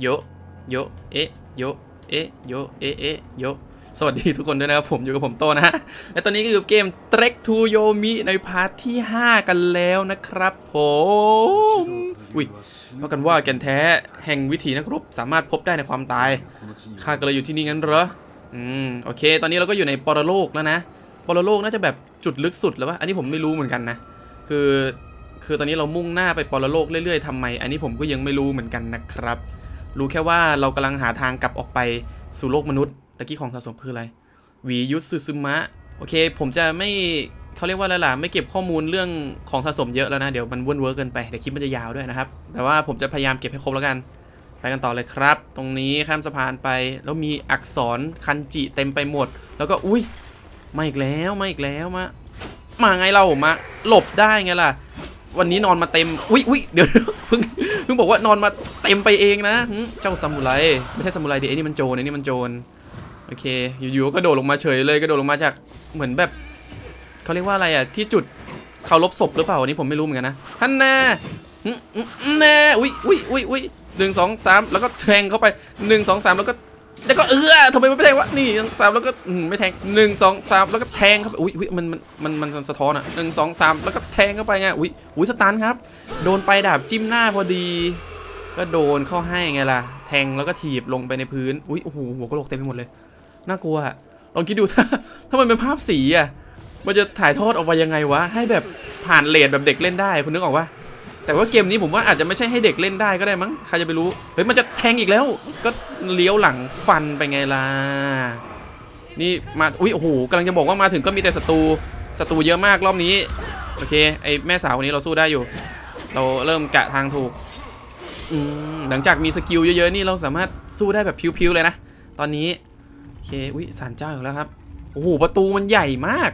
โยโยเอะโยเอะโยเอะเอะโยสวัสดีทุกคนด้วยนะครับผมอยู่กับผมโตนะฮะ และตอนนี้ก็อยู่เกม Trek to Yomi ในพาร์ทที่ 5 กันแล้วนะครับผมอุ้ยว่ากันว่าแก่นแท้แห่งวิถีนักรบสามารถพบได้ในความตายข้าก็เลยอยู่ที่นี่งั้นเหรออืมโอเค ตอนนี้เราก็อยู่ในปรโลกแล้วนะปรโลกน่าจะแบบจุดลึกสุดแล้ววะอันนี้ผมไม่รู้เหมือนกันนะ คือคือตอนนี้เรามุ่งหน้าไปปรโลกเรื่อยๆทำไม อันนี้ผมก็ยังไม่รู้เหมือนกันนะครับ รู้แค่ว่าเรากำลังหาทางกลับออกไปสู่โลกมนุษย์ตะกี้ของสะสมคืออะไรวียุทธซึซึมะโอเค ผมจะไม่เขาเรียกว่าอะไรล่ะไม่เก็บข้อมูลเรื่องของสะสมเยอะแล้วนะ เดี๋ยวมันวุ่นเวอร์เกินไปเดี๋ยวคลิปมันจะยาวด้วยนะครับ แต่ว่าผมจะพยายามเก็บให้ครบแล้วกันไปกันต่อเลยครับ ตรงนี้ข้ามสะพานไป แล้วมีอักษรคันจิเต็มไปหมด แล้วก็อุ้ยมาอีกแล้วมาอีกแล้วมามาไงเรามาหลบได้ไงล่ะ วันนี้นอนมาเต็มอุ้ยอุ้ยเดี๋ยวเพิ่ง เพิ่งบอกว่านอนมาเต็มไปเองนะเจ้าซามูไรไม่ใช่ซามูไรดิไอ้นี่มันโจรไอ้นี่มันโจรโอเค อยู่ๆก็โดดลงมาเฉยเลยก็โดดลงมาจากเหมือนแบบเขาเรียกว่าอะไรอะที่จุดเขาลบศพหรือเปล่าอันนี้ผมไม่รู้เหมือนกันนะท่านแน่แน่อุ้ยอุ้ยอุ้ยอุ้ยหนึ่งสองสามแล้วก็แทงเข้าไปหนึ่งสองสามแล้วก็ แล้วก็เออทำไมมันไม่แทงวะนี่สามแล้วก็ไม่แทงหนึ่งสองสามแล้วก็แทงเข้าไปอุ้ยอุ้ยมันมันมันมันสะท้อนอะหนึ่งสองสามแล้วก็แทงเข้าไปไงอุ้ยอุ้ยสตันครับ โดนไปดาบจิ้มหน้าพอดี ก็โดนเข้าให้ไงล่ะ แทงแล้วก็ถีบลงไปในพื้นอุ้ยโอ้โหหัวกะโหลกเต็มไปหมดเลยน่ากลัวลองคิดดูถ้าถ้ามันเป็นภาพสีอะมันจะถ่ายทอดออกมายังไงวะให้แบบผ่านเลทแบบเด็กเล่นได้คุณนึกออกปะ แต่ว่าเกมนี้ผมว่าอาจจะไม่ใช่ให้เด็กเล่นได้ก็ได้มั้งใครจะไปรู้เฮ้ยมันจะแทงอีกแล้ว ก็เลี้ยวหลังฟันไปไงล่ะนี่มาอุ้ยโอ้โหกำลังจะบอกว่ามาถึงก็มีแต่ศัตรูศัตรูเยอะมากรอบนี้โอเคไอแม่สาวคนนี้เราสู้ได้อยู่ เราเริ่มกะทางถูกอืมหลังจากมีสกิลเยอะๆนี่เราสามารถสู้ได้แบบพิวๆเลยนะตอนนี้โอเคอุ้ยสารเจ้าอีกแล้วครับโอ้โหประตูมันใหญ่มาก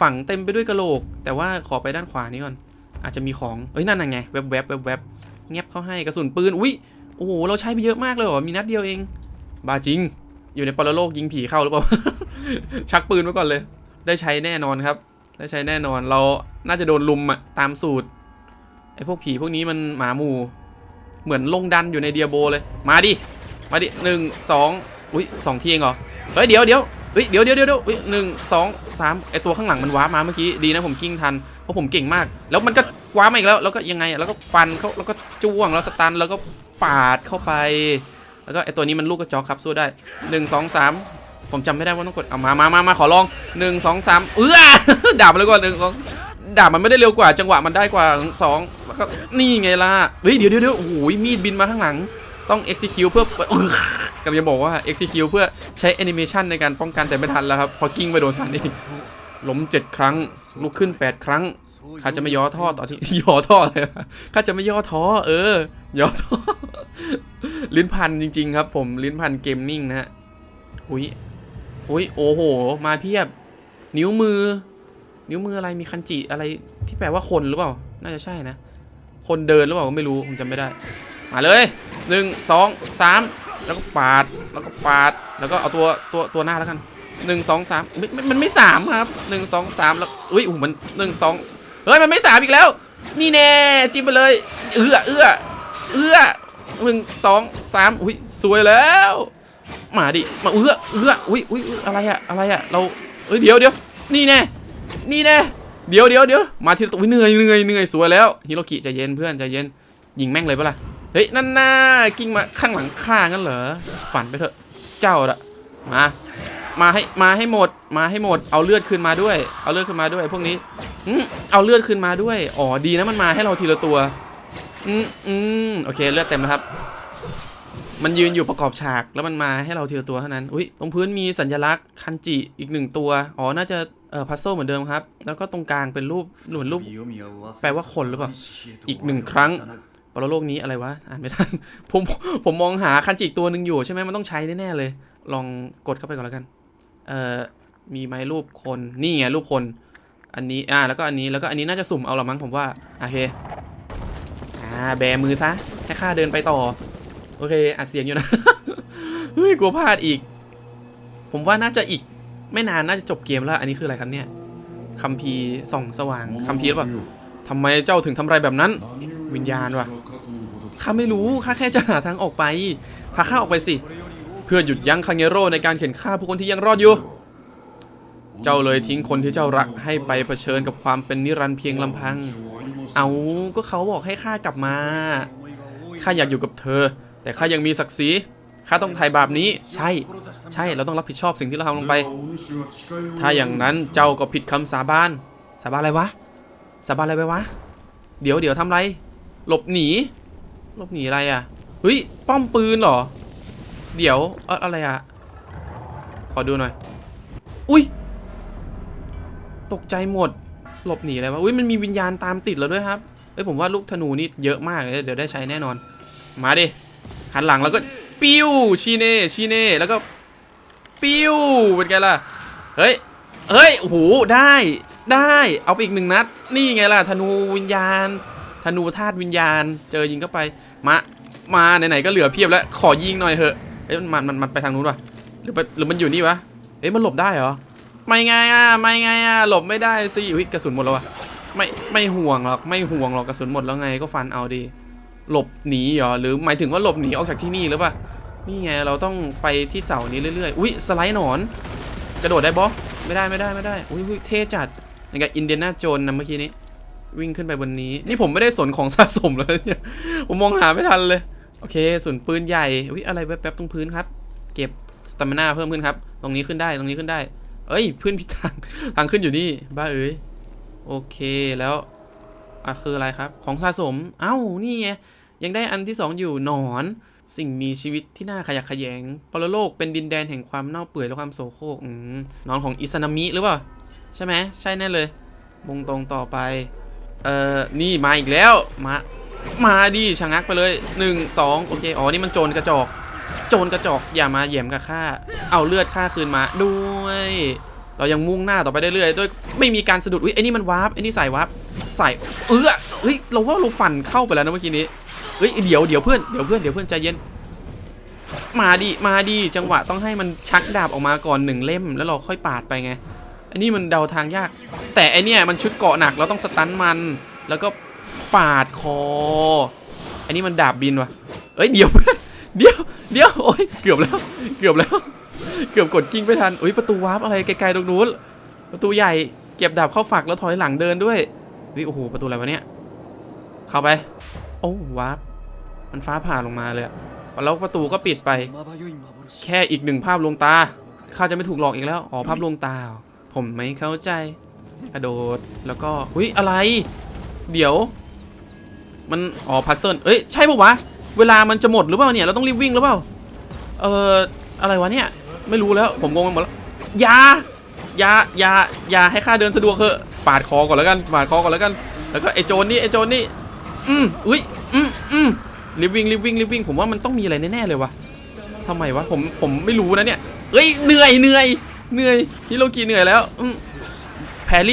ฝังเต็มไปด้วยกระโหลก แต่ว่าขอไปด้านขวานี้ก่อน อาจจะมีของเอ้ยนั่นน่ะไงแวบๆแวบแวบเงียบเข้าให้กระสุนปืนอุ้ยโอ้โหเราใช้ไปเยอะมากเลยเหรอมีนัดเดียวเองบาจริง อยู่ในปรโลกยิงผีเข้าหรือเปล่าชักปืนไว้ก่อนเลย ได้ใช้แน่นอนครับ ได้ใช้แน่นอนเราน่าจะโดนลุมอะตามสูตรไอ้พวกผีพวกนี้มันหมาหมู่เหมือนลงดันอยู่ในเดียโบเลย มาดิ มาดิหนึ่งสองอุ้ยสองทีเองเหรอ เฮ้ยเดี๋ยวเดี๋ยวเฮ้ยเดี๋ยวเดี๋ยวเดี๋ยวเดี๋ยวเฮ้ยหนึ่งสองสามไอตัวข้างหลังมันว้ามาเมื่อกี้ ดีนะผมกิ้งทัน ราะผมเก่งมาก แล้วมันก็คว้ามาอีกแล้ว แล้วก็ยังไงแล้วก็ฟันเขาแล้วก็จ้วงแล้วสตันแล้วก็ปาดเข้าไป แล้วก็ไอตัวนี้มันลูกกระจอกครับสู้ได้หนึ่งสองสามผมจำไม่ได้ว่าต้องกดเอามามามามาขอลองหนึ่งสองสามเออดาบมาเลยก่อนหนึ่งสองดาบมันไม่ได้เร็วกว่า จังหวะมันได้กว่าสองแล้วก็นี่ไงล่ะเฮ้ยเดี๋ยวเดี๋ยวเดี๋ยวโอ้โหมีดบินมาข้างหลัง ต้อง execute เพื่อเออกำลังจะบอกว่า execute เพื่อใช้ animation ในการป้องกันแต่ไม่ทันแล้วครับ พอกิ้งไปโดนฟันนี่ ล้มเจ็ดครั้ง ลุกขึ้น8ครั้งข้าจะไม่ย่อท่อตอนที่ย่อท่อเลยข้าจะไม่ย่อท้อเออย่อท่อลิ้นพันจริง ๆ ครับ ผมลิ้นพันเกมมิ่งนะฮะอุ้ยอุ้ยโอ้โห มาเพียบ นิ้วมือ นิ้วมืออะไรมีคันจิอะไรที่แปลว่าคนหรือเปล่า น่าจะใช่นะ คนเดินหรือเปล่าก็ไม่รู้ผมจำไม่ได้ มาเลยหนึ่งสองสามแล้วก็ปาดแล้วก็ปาดแล้วก็เอาตัวตัวตัวหน้าแล้วกัน หนึ่งสองสามม,ม,มันไม่สามครับหนึ่งสองสามแล้วอุ้ยอู้มันหนึ่งสองเฮ้ยมันไม่สามอีกแล้ว นี่แน่จิ้มไปเลย เอื้อเอื้อเอื้อหนึ่งสองสามอุ้ยสวยแล้วมาดิมาเอื้อเอื้ออุ้ยอุ้ยอะไรอะอะไรอะเราเอ้ยเดี๋ยวเดี๋ยวนี่แน่นี่แน่เดี๋ยวเดี๋ยวเดี๋ยวมาทีละตัวเหนื่อยเหนื่อยเหนื่อยสวยแล้วฮิโรกิใจเย็นเพื่อนใจเย็นยิงแม่งเลยปะล่ะเฮ้ยนั่นน่ากิ้งมาข้างหลังข้างั้นเหรอฝันไปเถอะเจ้าละมา มาให้มาให้หมด มาให้หมด เอาเลือดคืนมาด้วย เอาเลือดคืนมาด้วย พวกนี้อืมเอาเลือดคืนมาด้วย อ๋อ ดีนะมันมาให้เราทีละตัว อืมอืมโอเค เลือดเต็มแล้วครับ มันยืนอยู่ประกอบฉาก แล้วมันมาให้เราทีละตัวเท่านั้น อุ้ย ตรงพื้นมีสัญลักษณ์คันจิอีกหนึ่งตัว อ๋อ น่าจะเอ่อพัซโซเหมือนเดิมครับ แล้วก็ตรงกลางเป็นรูปเหมือนรูป แปลว่าคนหรือเปล่า อีกหนึ่งครั้งปรโลกนี้อะไรวะ อ่านไม่ทัน ผม ผมมองหาคันจิอีกตัวหนึ่งอยู่ใช่ไหมมันต้องใช้แน่ๆเลย ลองกดเข้าไปก่อนแล้วกัน เอ่อมีไหมรูปคนนี่ไงรูปคน อันนี้อ่าแล้วก็อันนี้แล้วก็อันนี้น่าจะสุ่มเอาละมั้งผมว่าโอเคอ่าแบมือซะให้ข้าเดินไปต่อ โอเคอัดเสียงอยู่นะเฮ้ยกลัวพลาดอีก ผมว่าน่าจะอีกไม่นานน่าจะจบเกมแล้ว อันนี้คืออะไรครับเนี่ยคัมภีร์ส่องสว่างคัมภีร์หรือเปล่าทำไมเจ้าถึงทำอะไรแบบนั้น วิญญาณว่ะข้าไม่รู้ข้าแค่จะหาทางออกไปพาข้าออกไปสิเพื่อหยุดยั้งคังเงโร่ในการเข็นฆ่าผู้คนที่ยังรอดอยู่ เจ้าเลยทิ้งคนที่เจ้ารักให้ไปเผชิญกับความเป็นนิรันดร์เพียงลำพัง เอาก็เขาบอกให้ข้ากลับมาข้าอยากอยู่กับเธอ แต่ข้ายังมีศักดิ์ศรีข้าต้องถ่ายบาปนี้ ใช่ ใช่เราต้องรับผิดชอบสิ่งที่เราทำลงไป ถ้าอย่างนั้นเจ้าก็ผิดคำสาบาน สาบานอะไรวะ สาบานอะไรไปวะ เดี๋ยวเดี๋ยวทำไร หลบหนี หลบหนีอะไรอะ เฮ้ย ป้อมปืนเหรอ เดี๋ยวเอออะไรอะขอดูหน่อย อุ้ย ตกใจหมด หลบหนีอะไรวะ อุ้ยมันมีวิญญาณตามติดแล้วด้วยครับ เอ้ยผมว่าลูกธนูนี่เยอะมากเลย เดี๋ยวได้ใช้แน่นอน มาดิ หันหลังแล้วก็ปิ้วชีเน่ชีเน่แล้วก็ปิ้วเป็นไงล่ะ เฮ้ย เฮ้ย โอ้โห ได้ ได้ เอาไปอีกหนึ่งนัด นี่ไงล่ะ ธนูวิญญาณ ธนูธาตุวิญญาณ เจอยิงเข้าไป มา มาไหนๆก็เหลือเพียบแล้ว ขอยิงหน่อยเถอะ อ้ยมันมันมันไปทางนู้นวะหรือไปหรือมันอยู่นี่วะเอ้ยมันหลบได้เหรอไม่ไงอะไม่ไงอะหลบไม่ได้สิอุ้ยกระสุนหมดแล้ววะไม่ไม่ห่วงหรอกไม่ห่วงหรอกกระสุนหมดแล้วไงก็ฟันเอาดี หลบหนีเหรอหรือหมายถึงว่าหลบหนีออกจากที่นี่หรือเปล่านี่ไงเราต้องไปที่เสานี้เรื่อยๆอุ้ยสไลด์หนอน กระโดดได้บอไม่ได้ไม่ได้ไม่ได้อุ้ยอุ้ยเท่จัดอย่างกับอินเดียนาโจนนะเมื่อกี้นี้วิ่งขึ้นไปบนนี้ นี่ผมไม่ได้สนของสะสมเลยเนี่ยผมมองหาไม่ทันเลย โอเคส่วนปืนใหญ่อุ้ยอะไรแป๊บๆตรงพื้นครับ เก็บสตามินาเพิ่มขึ้นครับ ตรงนี้ขึ้นได้ตรงนี้ขึ้นได้ เอ้ยเพื่อนผิทางทางขึ้นอยู่นี่ บ้าเอ้ยโอเคแล้วอะคืออะไรครับ ของสะสม เอ้า นี่ไง ยังได้อันที่สองอยู่ หนอน สิ่งมีชีวิตที่น่าขยักขยงปรโลกเป็นดินแดนแห่งความเน่าเปื่อยและความโสโครกอืมหนอนของอิซานามิหรือเปล่า ใช่ไหม ใช่แน่เลย วงตรงต่อไป เอ่อ นี่มาอีกแล้ว มา มาดิชะงักไปเลยหนึ่งสองโอเคอ๋อนี่มันโจรกระจอก โจรกระจอกอย่ามาแย่มกับข้าเอาเลือดข้าคืนมาด้วย เรายังมุ่งหน้าต่อไปได้เรื่อยๆด้วยไม่มีการสะดุดอุ้ยไอ้นี่มันวาร์ปไอ้นี่ใส่วาร์ปใส่เออเฮ้ยเราว่าเราฟันเข้าไปแล้วนะเมื่อกี้นี้เฮ้ยเดี๋ยวเดี๋ยวเพื่อนเดี๋ยวเพื่อนเดี๋ยวเพื่อนใจเย็นมาดิมาดิจังหวะต้องให้มันชักดาบออกมาก่อนหนึ่งเล่มแล้วเราค่อยปาดไปไงอันนี้มันเดาทางยาก แต่ไอเนี่ยมันชุดเกาะหนักเราต้องสตันมัน แล้วก็ ปาดคอ อันนี้มันดาบบินวะเอ้ยเดี๋ยวเดี๋ยวเดี๋ยวโอ้ยเกือบแล้ว เกือบแล้ว เกือบกดกิ้งไม่ทันอุ้ยประตูวาร์ปอะไรไกลๆตรงนู้นประตูใหญ่เก็บดาบเข้าฝักแล้วถอยหลังเดินด้วยวิโอ้โหประตูอะไรวะเนี่ยเข้าไป โอ้วาร์ปมันฟ้าผ่าลงมาเลยแล้วประตูก็ปิดไป แค่อีกหนึ่งภาพลวงตาข้าจะไม่ถูกหลอกอีกแล้วอ๋อภาพลวงตา ผมไม่เข้าใจกระโดดแล้วก็อุ้ยอะไร เดี๋ยว มันอ๋อพัซเซิลเอ้ยใช่ปะวะ เวลามันจะหมดหรือเปล่าเนี่ยเราต้องรีบวิ่งหรือเปล่า เอ่ออะไรวะเนี่ย ไม่รู้แล้วผมงงไปหมดแล้วยายายายาให้ข้าเดินสะดวกเถอะปาดคอก่อนแล้วกันปาดคอก่อนแล้วกัน แล้วก็ไอโจรนี่ไอโจรนี่อืมอุ้ยอืมอืมรีบวิ่งรีบวิ่งรีบวิ่งผมว่ามันต้องมีอะไรแน่ๆเลยวะทำไมวะผมผมไม่รู้นะเนี่ยเอ้ยเหนื่อยเหนื่อยเหนื่อยฮิโรกิเหนื่อยแล้วอืมแพร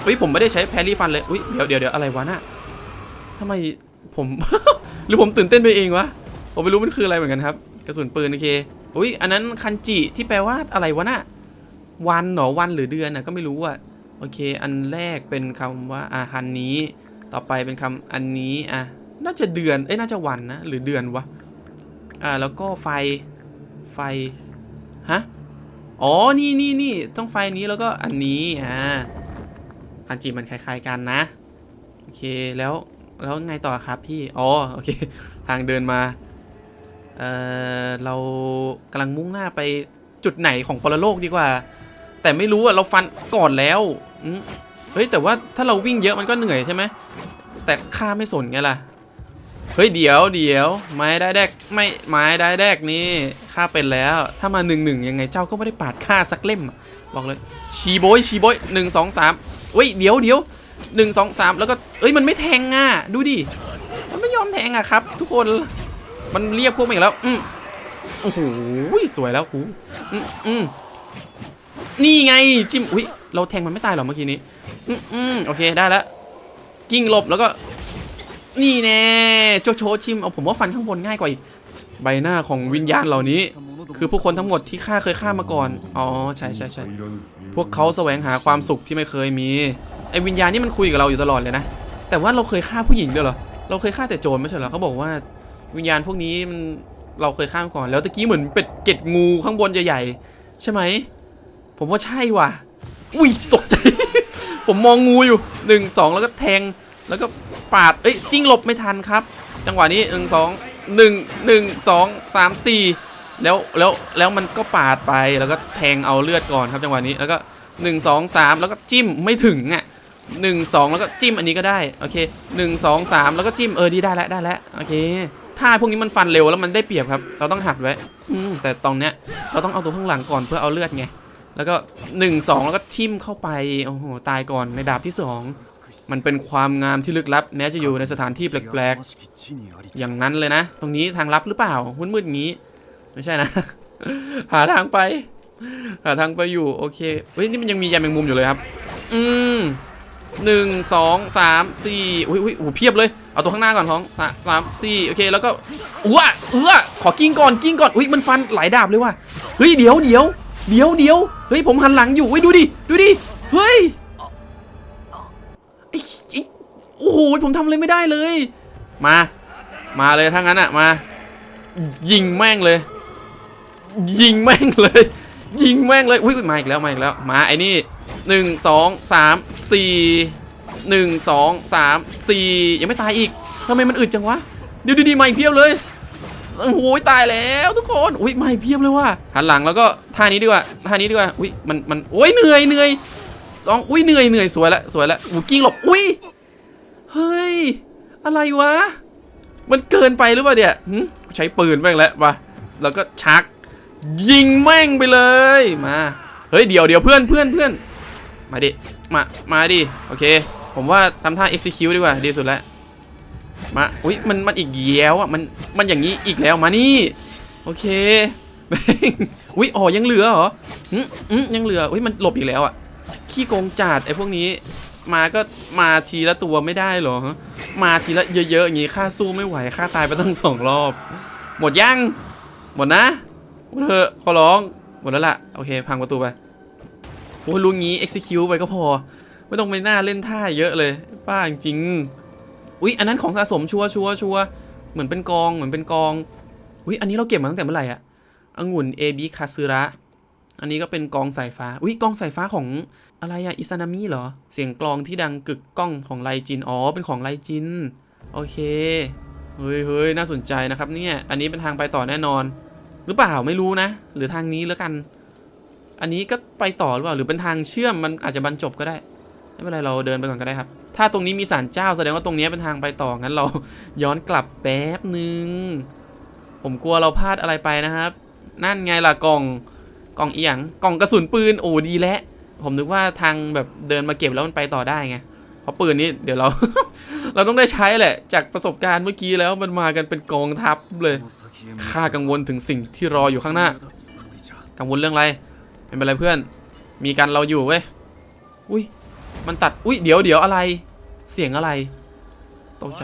รี่เฮ้ยผมไม่ได้ใช้แพรี่ฟันเลยอุ้ยเดี๋ยวเดี๋ยวเดี๋ยวอะไรวะน่ะทำไมผม หรือผมตื่นเต้นไปเองวะผมไม่รู้มันคืออะไรเหมือนกันครับ กระสุนปืนโอเคอุ้ยอันนั้นคันจิที่แปลว่าอะไรวะน่ะวันหรอวันหรือเดือนน่ะก็ไม่รู้อะโอเค อันแรกเป็นคำว่าอาฮันนี้ ต่อไปเป็นคำอันนี้อะน่าจะเดือนเอ้ยน่าจะวันนะหรือเดือนวะอ่าแล้วก็ไฟไฟฮะอ๋อนี่นี่นี่ต้องไฟนี้แล้วก็อันนี้อ่า คันจิมันคล้ายๆกันนะ โอเคแล้วแล้วไงต่อครับพี่อ๋อโอเค ทางเดินมาเออเรากำลังมุ่งหน้าไปจุดไหนของพลโลกดีกว่า แต่ไม่รู้อะเราฟันก่อนแล้วเฮ้ยแต่ว่าถ้าเราวิ่งเยอะมันก็เหนื่อยใช่ไหมแต่ข้าไม่สนไงล่ะเฮ้ยเดี๋ยวเดี๋ยวไม้ได้แดกไม่ไม้ได้แดกนี่ข้าเป็นแล้ว ถ้ามาหนึ่งหนึ่งยังไงเจ้าก็ไม่ได้ปาดข้าสักเล่มบอกเลยชีโบยชีโบยหนึ่งสองสาม เฮ้ยเดี๋ยวเดี๋ยวหนึ่งสองสามแล้วก็เอ้ยมันไม่แทงอะดูดิมันไม่ยอมแทงอะครับ ทุกคนมันเรียกพวกมาอีกแล้วอืมโอ้โหสวยแล้วหูอืมอืมนี่ไงจิ้มอุ้ยเราแทงมันไม่ตายหรอเมื่อกี้นี้อืมอืมโอเคได้แล้วกิ้งหลบแล้วก็ นี่แน่โจโชชิมเอาผมว่าฟันข้างบนง่ายกว่าอีก ใบหน้าของวิญญาณเหล่านี้ คือผู้คนทั้งหมดที่ข้าเคยฆ่ามาก่อน อ๋อใช่ใช่ใช่พวกเขาแสวงหาความสุขที่ไม่เคยมีไอ้วิญญาณนี่มันคุยกับเราอยู่ตลอดเลยนะแต่ว่าเราเคยฆ่าผู้หญิงด้วยเหรอเราเคยฆ่าแต่โจรไม่ใช่เหรอเขาบอกว่าวิญญาณพวกนี้มันเราเคยฆ่ามาก่อน แล้วตะกี้เหมือนเป็ดเกล็ดงูข้างบนใหญ่ๆใช่ไหมผมว่าใช่ว่ะอุ้ยตกใจ ผมมองงูอยู่หนึ่งสองแล้วก็แทงแล้วก็ปาดเอ้ยจิ้งหลบไม่ทันครับ จังหวะนี้หนึ่งสอง หนึ่งหนึ่งสองสามสี่แล้วแล้วแล้วมันก็ปาดไปแล้วก็แทงเอาเลือดก่อนครับจังหวะนี้แล้วก็หนึ่งสองสามแล้วก็จิ้มไม่ถึงอะหนึ่งสองแล้วก็จิ้มอันนี้ก็ได้โอเคหนึ่งสองสามแล้วก็จิ้มเออดีได้แล้วได้แล้วโอเคถ้าพวกนี้มันฟันเร็วแล้วมันได้เปรียบครับ เราต้องหัดไว้อืแต่ตรงเนี้ยเราต้องเอาตัวข้างหลังก่อนเพื่อเอาเลือดไง แล้วก็1นสองแล้วก็ทิ่มเข้าไป โอ้โห ตายก่อนในดาบที่ 2 มันเป็นความงามที่ลึกลับ แม้จะอยู่ในสถานที่แปลกๆ อย่างนั้นเลยนะ ตรงนี้ทางลับหรือเปล่ามืดๆอย่างนี้ ไม่ใช่นะ หาทางไป หาทางไปอยู่ โอเค เฮ้ย นี่มันยังมียาแมงมุมอยู่เลยครับ อืมหนึ่งสองสามสี่อุ้ยอุ้ยโอ้โหเพียบเลย เอาตัวข้างหน้าก่อนท้องสามสามสี่โอเค แล้วก็อ้วเอื้อขอกิ้งก่อนกิ้งก่อน อุ้ย มันฟันหลายดาบเลยว่ะ เฮ้ย เดี๋ยวเดี๋ยว เดี๋ยวเดี๋ยวเฮ้ยผมหันหลังอยู่เฮ้ยดูดิดูดิเฮ้ยโอ้โหผมทำอะไรไม่ได้เลย มา มาเลยถ้างั้นอะมา ยิงแม่งเลย ยิงแม่งเลย ยิงแม่งเลยอุ้ยมาอีกแล้วมาอีกแล้วมาไอ้นี่หนึ่งสองสามสี่หนึ่งสองสามสี่ยังไม่ตายอีกทำไมมันอึดจังวะเดี๋ยวดีๆมาอีกเพียบเลย โอ้โหตายแล้วทุกคนอุ้ยไมาอีกเพียบเลยว่ะหันหลังแล้วก็ท่านี้ดีกว่าท่านี้ดีกว่าอุ้ยมันมันโอ้ยเหนื่อยเหนื่อยสองอุ้ยเหนื่อยเหนื่อยสวยละสวยละอูกิ้งหลบอุ้ยเฮ้ยอะไรวะ มันเกินไปหรือเปล่าเนี่ยหึใช้ปืนแม่งแล้วมาแล้วก็ชัก ยิงแม่งไปเลยมาเฮ้ยเดี๋ยวเดี๋ยวเพื่อนเพื่อนเพื่อนมาดิมามาดิโอเค ผมว่าทำท่า execute ดีกว่าดีสุดแล้ว มาอุ้ยมันมันอีกแล้วอะมันมันอย่างนี้อีกแล้วมานี่โอเคอุ้ยอ๋อยังเหลือเหรออืมอืมยังเหลืออุ้ยมันหลบอีกแล้วอะขี้โกงจัดไอ้พวกนี้ มาก็มาทีละตัวไม่ได้เหรอมาทีละเยอะๆอย่างงี้ค่าสู้ไม่ไหวค่าตายไปตั้งสองรอบ หมดยังหมดนะหมดเถอะขอร้องหมดแล้วล่ะโอเคพังประตูไปโอ้ยรู้งี้ execute ไปก็พอ ไม่ต้องไปหน้าเล่นท่าเยอะเลย ป้าจริง อุ๊ยอันนั้นของสะสมชัวชัวชัวเหมือนเป็นกองเหมือนเป็นกองอุ๊ยอันนี้เราเก็บมาตั้งแต่เมื่อไหร่อะองุ่นเอบิคาซึระอันนี้ก็เป็นกองสายฟ้า อุ๊ยกองสายฟ้าของอะไรอะอิซานามิเหรอ เสียงกลองที่ดังกึกก้องของไลจิน อ๋อ เป็นของไลจิน โอเค เฮ้ยเฮ้ยน่าสนใจนะครับเนี่ย อันนี้เป็นทางไปต่อแน่นอน หรือเปล่าไม่รู้นะ หรือทางนี้แล้วกัน อันนี้ก็ไปต่อหรือเปล่า หรือเป็นทางเชื่อมมันอาจจะบรรจบก็ได้ ไม่เป็นไรเราเดินไปก่อนก็ได้ครับ ถ้าตรงนี้มีศาลเจ้าแสดงว่าตรงนี้เป็นทางไปต่องั้นเราย้อนกลับแป๊บหนึ่งผมกลัวเราพลาดอะไรไปนะครับ นั่นไงล่ะกล่องกล่องอีหยังกล่องกระสุนปืนโอ้ดีแล้วผมนึกว่าทางแบบเดินมาเก็บแล้วมันไปต่อได้ไงเพราะปืนนี้เดี๋ยวเรา เราต้องได้ใช้แหละ จากประสบการณ์เมื่อกี้แล้วมันมากันเป็นกองทัพเลยข้ากังวลถึงสิ่งที่รออยู่ข้างหน้า กังวลเรื่องอะไรไม่เป็นไรเพื่อน มีกันเราอยู่เว้ยอุ้ย มันตัด อุ้ยเดี๋ยวเดี๋ยวอะไร เสียงอะไรตกใจ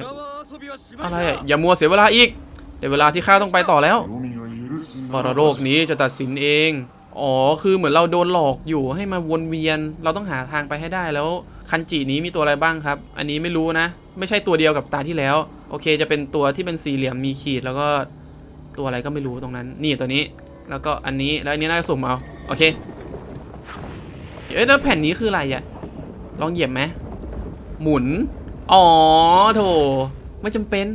อะไรอะอย่ามัวเสียเวลาอีกเดี๋ยวเวลาที่ข้าต้องไปต่อแล้วปรโลกนี้จะตัดสินเอง อ๋อ คือเหมือนเราโดนหลอกอยู่ให้มาวนเวียน เราต้องหาทางไปให้ได้แล้ว คันจินี้มีตัวอะไรบ้างครับ อันนี้ไม่รู้นะ ไม่ใช่ตัวเดียวกับตาที่แล้ว โอเค จะเป็นตัวที่เป็นสี่เหลี่ยมมีขีดแล้วก็ตัวอะไรก็ไม่รู้ตรงนั้น นี่ตัวนี้ แล้วก็อันนี้ แล้วอันนี้น่าจะสุ่มเอา โอเค เอ้ยแล้วแผ่นนี้คืออะไรอะ ลองเหยียบไหมหมุน อ๋อโถไม่จำเป็น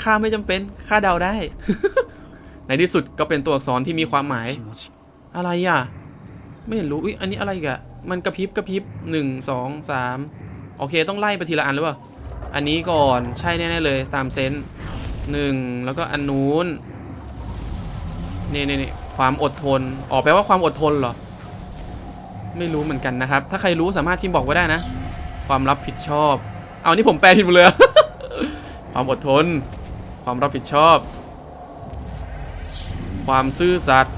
ค่าไม่จำเป็น ค่าเดาได้ ในที่สุดก็เป็นตัวอักษรที่มีความหมาย อะไรอะ ไม่เห็นรู้ อุ๊ยอันนี้อะไรกะมันกระพริบกระพริบหนึ่งสองสามโอเค ต้องไล่ไปทีละอันหรือเปล่า อันนี้ก่อนใช่แน่ๆเลยตามเซนส์หนึ่งแล้วก็อันนู้นนี่นี่นี่ความอดทน ออกแปลว่าความอดทนเหรอ ไม่รู้เหมือนกันนะครับ ถ้าใครรู้สามารถพิมพ์บอกไว้ได้นะ ความรับผิดชอบ เอานี่ผมแปลผิดหมดเลยความอดทน ความรับผิดชอบ ความซื่อสัตย์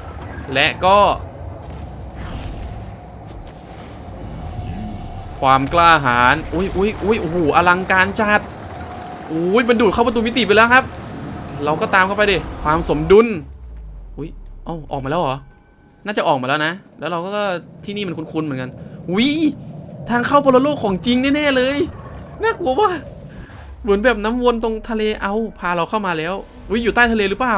และก็ ความกล้าหาญอุ้ยอุ้ยอุ้ยโอ้โหอลังการจัดอุ้ยมันดูดเข้าประตูมิติไปแล้วครับ เราก็ตามเข้าไปดิความสมดุลอุ้ยเอ้าออกมาแล้วเหรอ น่าจะออกมาแล้วนะ แล้วเราก็ที่นี่มันคุ้นๆเหมือนกันวิทางเข้าปรโลกของจริงแน่ๆเลย น่ากลัวว่ะเหมือนแบบน้ำวนตรงทะเลเอาพาเราเข้ามาแล้วอุ้ยอยู่ใต้ทะเลหรือเปล่า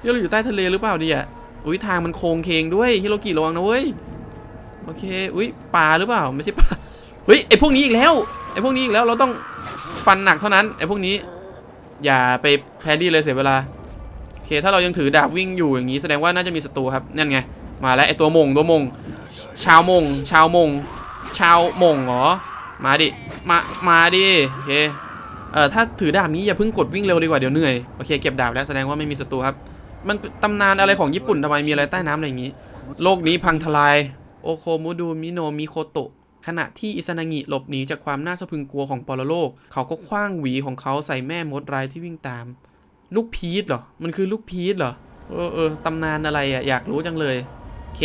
เนี่ยเราอยู่ใต้ทะเลหรือเปล่าเนี่ยอุ้ยทางมันโค้งเคงด้วยฮิโรกิระวังนะเว้ยโอเคอุ้ยปลาหรือเปล่าไม่ใช่ปลาเฮ้ยไอพวกนี้อีกแล้วไอพวกนี้อีกแล้วเราต้องฟันหนักเท่านั้นไอพวกนี้ อย่าไปแพรรี่เลยเสียเวลาโอเคถ้าเรายังถือดาบวิ่งอยู่อย่างนี้แสดงว่าน่าจะมีศัตรูครับนั่นไง มาแล้วไอตัวมงตัวมง ชาวมง ชาวมง ชาวมงเหรอ มาดิ มา มาดิ โอเค เอ่อ ถ้าถือดาบนี้อย่าเพิ่งกดวิ่งเร็วดีกว่าเดี๋ยวเหนื่อย โอเค เก็บดาบแล้วแสดงว่าไม่มีศัตรูครับ มันตำนานอะไรของญี่ปุ่นทำไมมีอะไรใต้น้ำอะไรอย่างนี้ โลกนี้พังทลาย โอโคมุดูมิโนมิโคโตะขณะที่อิซานางิหลบหนีจากความน่าสะพึงกลัวของปรโลก เขาก็คว้างหวีของเขาใส่แม่มดรายที่วิ่งตาม ลูกพีชเหรอ มันคือลูกพีชเหรอ เออเออตำนานอะไรอะ อยากรู้จังเลย เค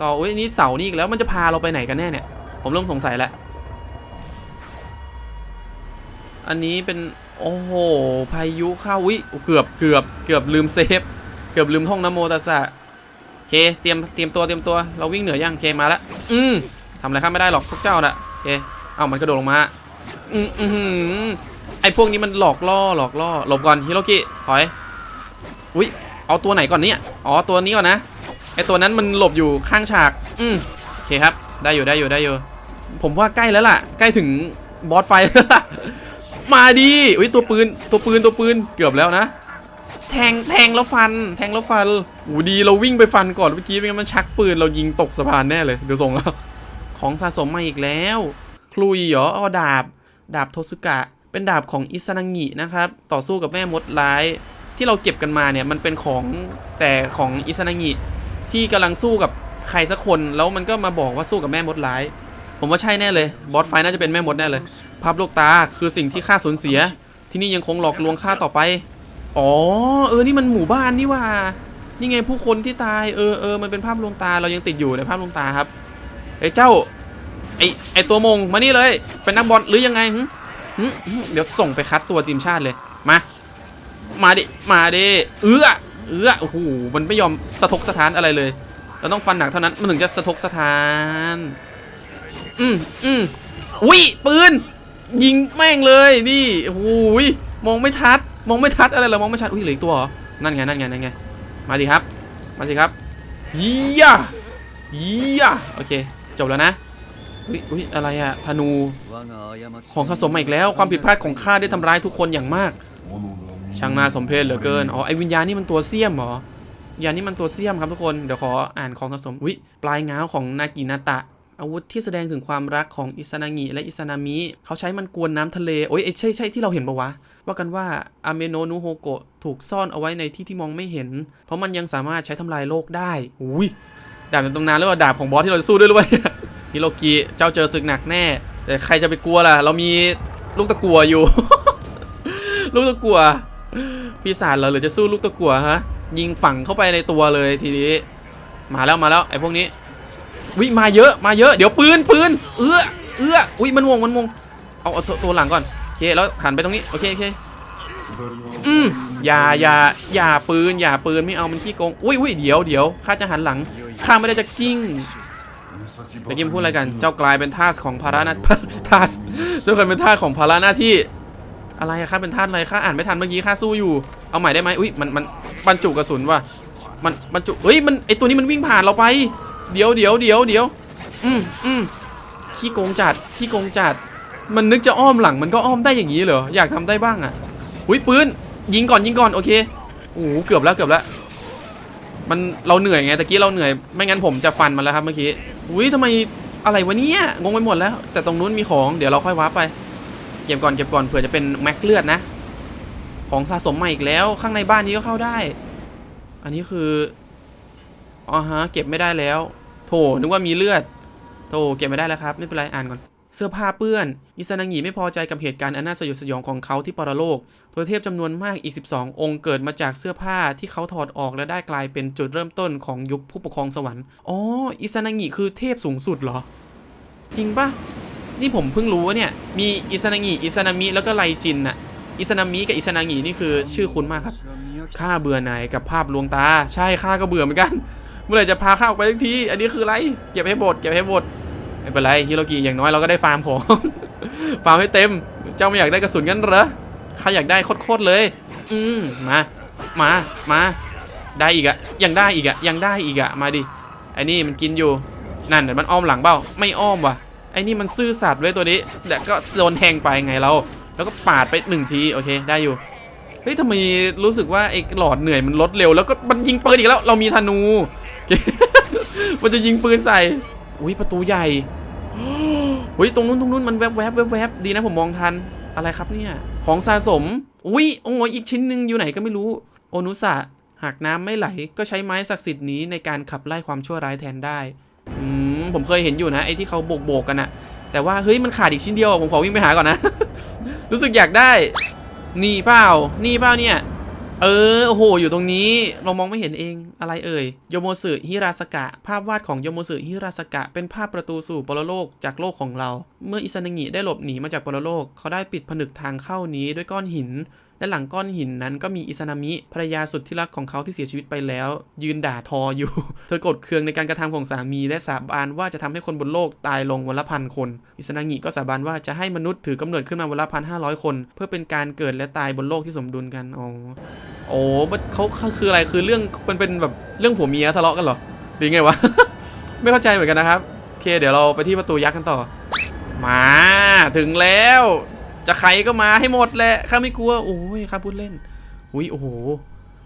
ต่ออุ้ยนี่เสานี่อีกแล้วมันจะพาเราไปไหนกันแน่เนี่ย ผมเริ่มสงสัยแล้ว อันนี้เป็น โอ้โห พายุเข้าวิเกือบเกือบเกือบลืมเซฟ เกือบลืมท่องนโมตัสสะเค เตรียมเตรียมตัวเตรียมตัว เราวิ่งเหนือยังเคมาแล้ว อืมทำอะไรข้าไม่ได้หรอกพวกเจ้าน่ะเค เอ้ามันกระโดดลงมา อืมอือหือไอพวกนี้มันหลอกล่อหลอกล่อหลบก่อนฮิโรกิถอย อุ้ยเอาตัวไหนก่อนเนี่ย อ๋อตัวนี้ก่อนนะ ไอตัวนั้นมันหลบอยู่ข้างฉาก อืมโอเคครับ ได้อยู่ได้อยู่ได้อยู่ ผมว่าใกล้แล้วล่ะ ใกล้ถึงบอสไฟ มาดีอุ้ยตัวปืนตัวปืนตัวปืนเกือบแล้วนะ แทงแทงแล้วฟัน แทงแล้วฟันอูดีเราวิ่งไปฟันก่อนเมื่อกี้ไม่งั้นมันชักปืนเรายิงตกสะพานแน่เลยเดี๋ยวส่งแล้ว ของสะสมมาอีกแล้ว คลุยเหรออ๋อดาบ ดาบโทสึกะ เป็นดาบของอิซานางินะครับ ต่อสู้กับแม่มดร้าย ที่เราเก็บกันมาเนี่ยมันเป็นของแต่ของอิซานางิ ที่กำลังสู้กับใครสักคนแล้วมันก็มาบอกว่าสู้กับแม่มดร้าย ผมว่าใช่แน่เลยบอสไฟน่าจะเป็นแม่มดแน่เลยภาพลูกตาคือสิ่งที่ข้าสูญเสีย ที่นี่ยังคงหลอกลวงข้าต่อไป อ๋อ เออนี่มันหมู่บ้านนี่ว่า นี่ไงผู้คนที่ตายเออเออมันเป็นภาพลวงตาเรายังติดอยู่ในภาพลวงตาครับไอ้เจ้าไอ้ไอ้ตัวมงมานี่เลย เป็นนักบอลหรือยังไงหึเดี๋ยวส่งไปคัดตัวทีมชาติเลยมา มาดิมาดิเออ เอื้อโอ้โหมันไม่ยอมสะทกสะท้านอะไรเลยเราต้องฟันหนักเท่านั้นมันถึงจะสะทกสะท้านอืมอืมอุ้ยปืนยิงแม่งเลยนี่โอ้โหยมองไม่ทัดมองไม่ทัดอะไรเรอมองไม่ชัดอุ้ยเหลืออีกตัวเหรอนั่นไงนั่นไงนั่นไงมาดิครับ มาสิครับยี่ยยี่ยโอเค จบแล้วนะอุ้ยอุ้ยอะไรอะธนูของสะสมมาอีกแล้วความผิดพลาดของข้าได้ทำร้ายทุกคนอย่างมาก ช่างน่าสมเพชเหลือเกิน อ๋อ ไอวิญญาณนี่มันตัวเสี้ยมเหรอวิญญาณนี่มันตัวเสี้ยมครับทุกคน เดี๋ยวขออ่านของสะสมอุ้ยปลายง้าวของนากินาตะ อาวุธที่แสดงถึงความรักของอิซานางิและอิซานามิ เขาใช้มันกวนน้ำทะเลโอ้ยเอ้ยใช่ใช่ที่เราเห็นปะวะ ว่ากันว่าอาเมโนนุโฮโกะถูกซ่อนเอาไว้ในที่ที่มองไม่เห็น เพราะมันยังสามารถใช้ทำลายโลกได้ อุ้ย ดาบในตำนานหรือว่าดาบของบอสที่เราจะสู้ด้วยหรือเปล่าฮิโรกิเจ้าเจอศึกหนักแน่ แต่ใครจะไปกลัวล่ะ เรามีลูกตะกัวอยู่ ลูกตะกัว ปีศาจเหราหรือจะสู้ลูกตะกัวฮะ ยิงฝังเข้าไปในตัวเลยทีนี้ มาแล้วมาแล้วไอ้พวกนี้วิมาเยอะมาเยอะเดี๋ยวปืนปืนเอื้อเอื้ออุ้ยมันวงมันวงเอาเอาตัวตัวหลังก่อนโอเคแล้วหันไปตรงนี้โอเคโอเคอืมอย่าอย่าอย่าปืนอย่าปืนไม่เอามันขี้โกงอุ้ยอุ้ยเดี๋ยวเดี๋ยวข้าจะหันหลังข้าไม่ได้จะกิ้งเมื่อกี้มันพูดอะไรกัน เจ้ากลายเป็นทาสของภาระหน้าทาสเจ้ากลายเป็นทาสของภาระหน้าที่ อะไรอะข้าเป็นทาสอะไรข้าอ่านไม่ทันเมื่อกี้ข้าสู้อยู่ เอาใหม่ได้ไหมอุ้ยมันมันบรรจุกระสุนว่ะ มันบรรจุเฮ้ยมันไอตัวนี้มันวิ่งผ่านเราไป เดี๋ยวเดี๋ยวเดี๋ยวเดี๋ยวอืมอืมขี้โกงจัดขี้โกงจัด มันนึกจะอ้อมหลังมันก็อ้อมได้อย่างนี้เหรอ อยากทำได้บ้างอะอุ้ยปืนยิงก่อนยิงก่อนโอเคโอ้โหเกือบแล้วเกือบแล้ว มันเราเหนื่อยไงตะกี้เราเหนื่อย ไม่งั้นผมจะฟันมันแล้วครับเมื่อกี้อุ้ยทำไมอะไรวะเนี่ยงงไปหมดแล้ว แต่ตรงนู้นมีของเดี๋ยวเราค่อยว้าร์ปไป เก็บก่อนเก็บก่อนเผื่อจะเป็นแม็กเลือดนะ ของสะสมใหม่อีกแล้วข้างในบ้านนี้ก็เข้าได้ อันนี้คืออ๋อฮะเก็บไม่ได้แล้ว โถนึกว่ามีเลือด โถเก็บไม่ได้แล้วครับไม่เป็นไรอ่านก่อนเสื้อผ้าเปื้อนอิซานางิไม่พอใจกับเหตุการณ์อันน่าสยดสยองของเขาที่ปรโลก ตัวเทพจำนวนมากอีก 12 องค์เกิดมาจากเสื้อผ้าที่เขาถอดออกและได้กลายเป็นจุดเริ่มต้นของยุคผู้ปกครองสวรรค์ อ๋อ อิซานางิคือเทพสูงสุดเหรอ จริงปะ นี่ผมเพิ่งรู้ว่าเนี่ย มีอิซานางิอิซานามิแล้วก็ไลจินน่ะอิซานามิกับอิซานางินี่คือชื่อคุ้นมากครับข้าเบื่อหน่ายกับภาพลวงตา ใช่ข้าก็เบื่อเหมือนกัน เมื่อไหร่จะพาข้าออกไปทักที อันนี้คืออะไรเก็บให้หมดเก็บให้หมดไม่เป็นไรฮิโรกิอย่างน้อยเราก็ได้ฟาร์มของฟาร์มให้เต็ม เจ้าไม่อยากได้กระสุนงั้นเหรอข้าอยากได้โคตรเลย อืมมามามาได้อีกอะยังได้อีกอะยังได้อีกอะมาดิไอ้นี่มันกินอยู่นั่นเดี๋ยวมันอ้อมหลังเปล่าไม่อ้อมว่ะ ไอ้นี่มันซื่อสัตย์ไว้ยตัวนี้แต่ก็โดนแทงไปไงเรา แล้วก็ปาดไปหนึ่งทีโอเคได้อยู่เฮ้ยทำไมรู้สึกว่าไอ้หลอดเหนื่อยมันลดเร็วแล้วก็มันยิงปืนอีกแล้ว เรามีธนู มันจะยิงปืนใส่อุ้ยประตูใหญ่อุ้ยตรงนู้นตรงนู้นมันแวบแวบแวบแวบดีนะผมมองทันอะไรครับเนี่ย ของสะสม อุ้ยโอ้ยอีกชิ้นหนึ่งอยู่ไหนก็ไม่รู้ โอนุสะหากน้ำไม่ไหล ก็ใช้ไม้ศักดิ์สิทธิ์นี้ในการขับไล่ความชั่วร้ายแทนได้ อืมผมเคยเห็นอยู่นะไอ้ที่เขาโบกโบกๆกันอะแต่ว่าเฮ้ยมันขาดอีกชิ้นเดียวผมขอวิ่งไปหาก่อนนะ รู้สึกอยากได้นี่เปล่านี่เปล่าเนี่ย เออโอ้โหอยู่ตรงนี้เรามองไม่เห็นเองอะไรเอ่ยโยโมสึฮิราสกะ ภาพวาดของโยโมสึฮิราสกะ เป็นภาพประตูสู่ปรโลกจากโลกของเรา เมื่ออิซานางิได้หลบหนีมาจากปรโลกเขาได้ปิดผนึกทางเข้านี้ด้วยก้อนหิน และหลังก้อนหินนั้นก็มีอิซานามิภรรยาสุดที่รักของเขาที่เสียชีวิตไปแล้ว ยืนด่าทออยู่ เธอกดเคืองในการกระทำของสามี และสาบานว่าจะทำให้คนบนโลกตายลงวันละพันคน อิซานางิก็สาบานว่าจะให้มนุษย์ถือกำเนิดขึ้นมาวันละพันห้าร้อยคน เพื่อเป็นการเกิดและตายบนโลกที่สมดุลกันอ๋อโอ้เขาเขาคืออะไรคือเรื่องมันเป็นแบบเรื่องผัวเมียทะเลาะกันเหรอหรือไงวะไม่เข้าใจเหมือนกันนะครับโอเค เดี๋ยวเราไปที่ประตูยักษ์กันต่อ มาถึงแล้ว จะใครก็มาให้หมดแหละข้าไม่กลัวโอ้ยข้าพูดเล่นอุ้ยโอ้โห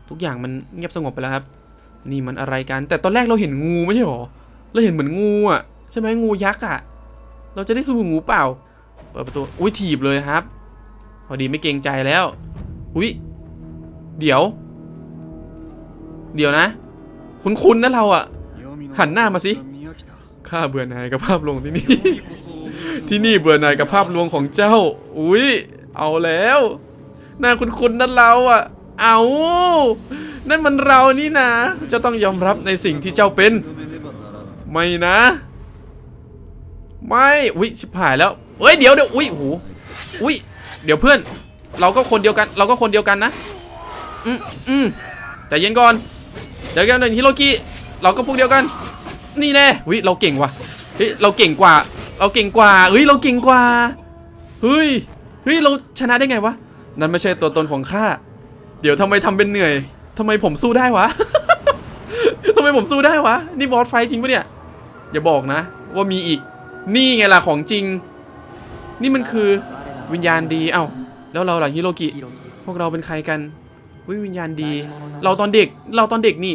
ทุกอย่างมันเงียบสงบไปแล้วครับ นี่มันอะไรกัน แต่ตอนแรกเราเห็นงูไม่ใช่หรอเราเห็นเหมือนงูอะใช่ไหมงูยักษ์อะ เราจะได้สู้งูเปล่าเปิดประตูอุ้ยถีบเลยครับ พอดีไม่เกรงใจแล้วอุ้ยเดี๋ยว เดี๋ยวนะ คุ้นๆนะเราอะหันหน้ามาสิข้าเบื่อนายกับภาพลงที่นี่ ที่นี่เบื่อหน่ายกับภาพลวงของเจ้า อุ้ยเอาแล้วหน้าคุ้นๆนั่นเราอะ เอานั่นมันเรานี่นะจะต้องยอมรับในสิ่งที่เจ้าเป็น ไม่นะ ไม่อุ้ยชิบหายแล้วเอ้ยเดี๋ยวเดี๋ยวอุ้ยโหอุ้ยเดี๋ยวเพื่อน เราก็คนเดียวกัน เราก็คนเดียวกันนะอืมอืมใจเย็นก่อนเดี๋ยวกันหนึ่งฮิโรกิเราก็พวกเดียวกัน นี่แน่เฮ้ยเราเก่งว่ะเฮ้ยเราเก่งกว่า เราเก่งกว่าเฮ้ยเราเก่งกว่าเฮ้ยเฮ้ยเราชนะได้ไงวะนั่นไม่ใช่ตัวตนของข้าเดี๋ยวทำไมทำเป็นเหนื่อยทำไมผมสู้ได้วะทำไมผมสู้ได้วะ นี่บอสไฟจริงปะเนี่ย อย่าบอกนะ ว่ามีอีก นี่ไงล่ะของจริง นี่มันคือวิญญาณดี เอ้า แล้วเราหล่ะฮิโรกิ พวกเราเป็นใครกันวิวิญญาณดี เราตอนเด็ก เราตอนเด็กนี่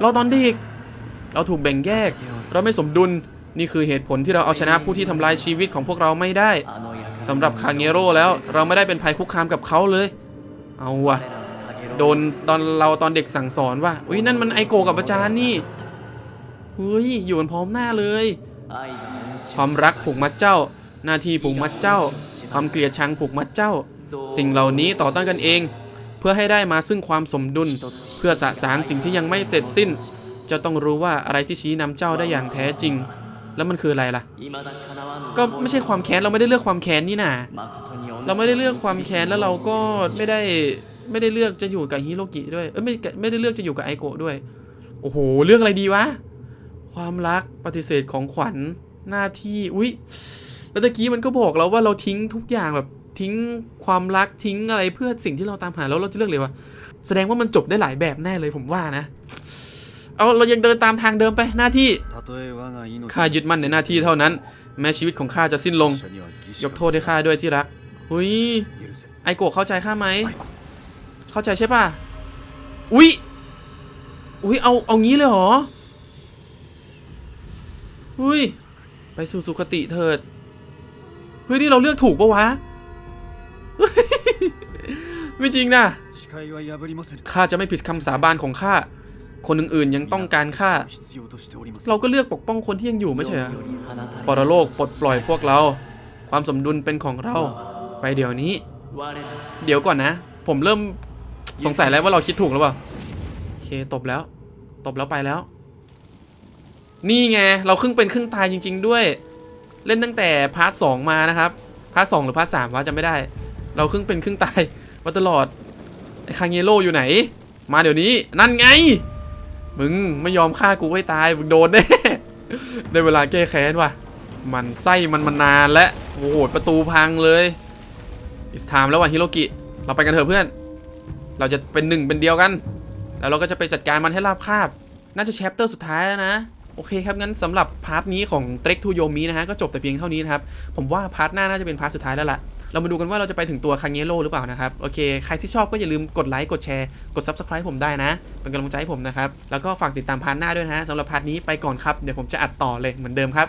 เราตอนเด็ก เราถูกแบ่งแยก เราไม่สมดุล นี่คือเหตุผลที่เราเอาชนะผู้ที่ทำลายชีวิตของพวกเราไม่ได้สำหรับคาเงโร่แล้วเราไม่ได้เป็นภัยคุกคามกับเขาเลย เอาวะโดนตอนเราตอนเด็กสั่งสอนว่าอุ้ยนั่นมันไอโกกับอาจารย์นี่เฮ้ยอยู่กันพร้อมหน้าเลย ความรักผูกมัดเจ้า หน้าที่ผูกมัดเจ้า ความเกลียดชังผูกมัดเจ้า สิ่งเหล่านี้ต่อต้านกันเอง เพื่อให้ได้มาซึ่งความสมดุล เพื่อสะสางสิ่งที่ยังไม่เสร็จสิ้น จะต้องรู้ว่าอะไรที่ชี้นำเจ้าได้อย่างแท้จริง แล้วมันคืออะไรล่ะ ก็ไม่ใช่ความแค้นเราไม่ได้เลือกความแค้นนี่นาเราไม่ได้เลือกความแค้นแล้วเราก็ไม่ได้ไม่ได้เลือกจะอยู่กับฮิโรกิด้วยเอ้ยไม่ไม่ได้เลือกจะอยู่กับไอโกะด้วย โอ้โหเลือกอะไรดีวะความรักปฏิเสธของขวัญหน้าที่อุ้ยแล้วตะกี้มันก็บอกเราว่าเราทิ้งทุกอย่างแบบทิ้งความรักทิ้งอะไรเพื่อสิ่งที่เราตามหาแล้วเราจะเลือกเลยวะแสดงว่ามันจบได้หลายแบบแน่เลยผมว่านะ เอาเรายังเดินตามทางเดิมไปหน้าที่ข้ายึดมั่นในหน้าที่เท่านั้น แม้ชีวิตของข้าจะสิ้นลง ยกโทษให้ข้าด้วยที่รักหุยไอโกะเข้าใจข้าไหมเข้าใจใช่ป่ะอุ๊ยอุ๊ยเอาเอางี้เลยเหรออุ๊ยไปสู่สุคติเถิดเฮ้ยนี่เราเลือกถูกปะวะไม่จริงนะข้าจะไม่ผิดคำสาบานของข้า คนอื่นๆยังต้องการข้าเราก็เลือกปกป้องคนที่ยังอยู่ไม่ใช่หรอปรโลกปลดปล่อยพวกเรา ความสมดุลเป็นของเรา ไปเดี๋ยวนี้ เดี๋ยวก่อนนะ ผมเริ่มสงสัยแล้วว่าเราคิดถูกหรือเปล่าโอเคตบแล้ว ตบแล้วไปแล้ว นี่ไง เราครึ่งเป็นครึ่งตายจริง ๆ ด้วย เล่นตั้งแต่พาร์ทสองมานะครับ พาร์ทสองหรือพาร์ทสามวะจำไม่ได้ เราครึ่งเป็นครึ่งตายมาตลอดไอ้คางเยโร่อยู่ไหน มาเดี๋ยวนี้ นั่นไง มึงไม่ยอมฆ่ากูให้ตาย มึงโดนแน่ได้เวลาแก้แค้นว่ะ มันไส้มันมานานแล้วโอ้โหประตูพังเลยอิสทามแล้วว่ะฮิโรกิ เราไปกันเถอะเพื่อน เราจะเป็นหนึ่งเป็นเดียวกัน แล้วเราก็จะไปจัดการมันให้ราบคาบ น่าจะแชปเตอร์สุดท้ายแล้วนะโอเคครับ งั้นสำหรับพาร์ทนี้ของ Trek to Yomi นะฮะ ก็จบแต่เพียงเท่านี้นะครับ ผมว่าพาร์ทหน้าน่าจะเป็นพาร์ทสุดท้ายแล้วล่ะ เรามาดูกันว่าเราจะไปถึงตัวคางเยโลหรือเปล่านะครับ โอเค ใครที่ชอบก็อย่าลืมกดไลค์ กดแชร์ กด Subscribe ผมได้นะ เป็นกำลังใจให้ผมนะครับ แล้วก็ฝากติดตามพาร์ทหน้าด้วยนะสำหรับพาร์ทนี้ไปก่อนครับ เดี๋ยวผมจะอัดต่อเลยเหมือนเดิมครับ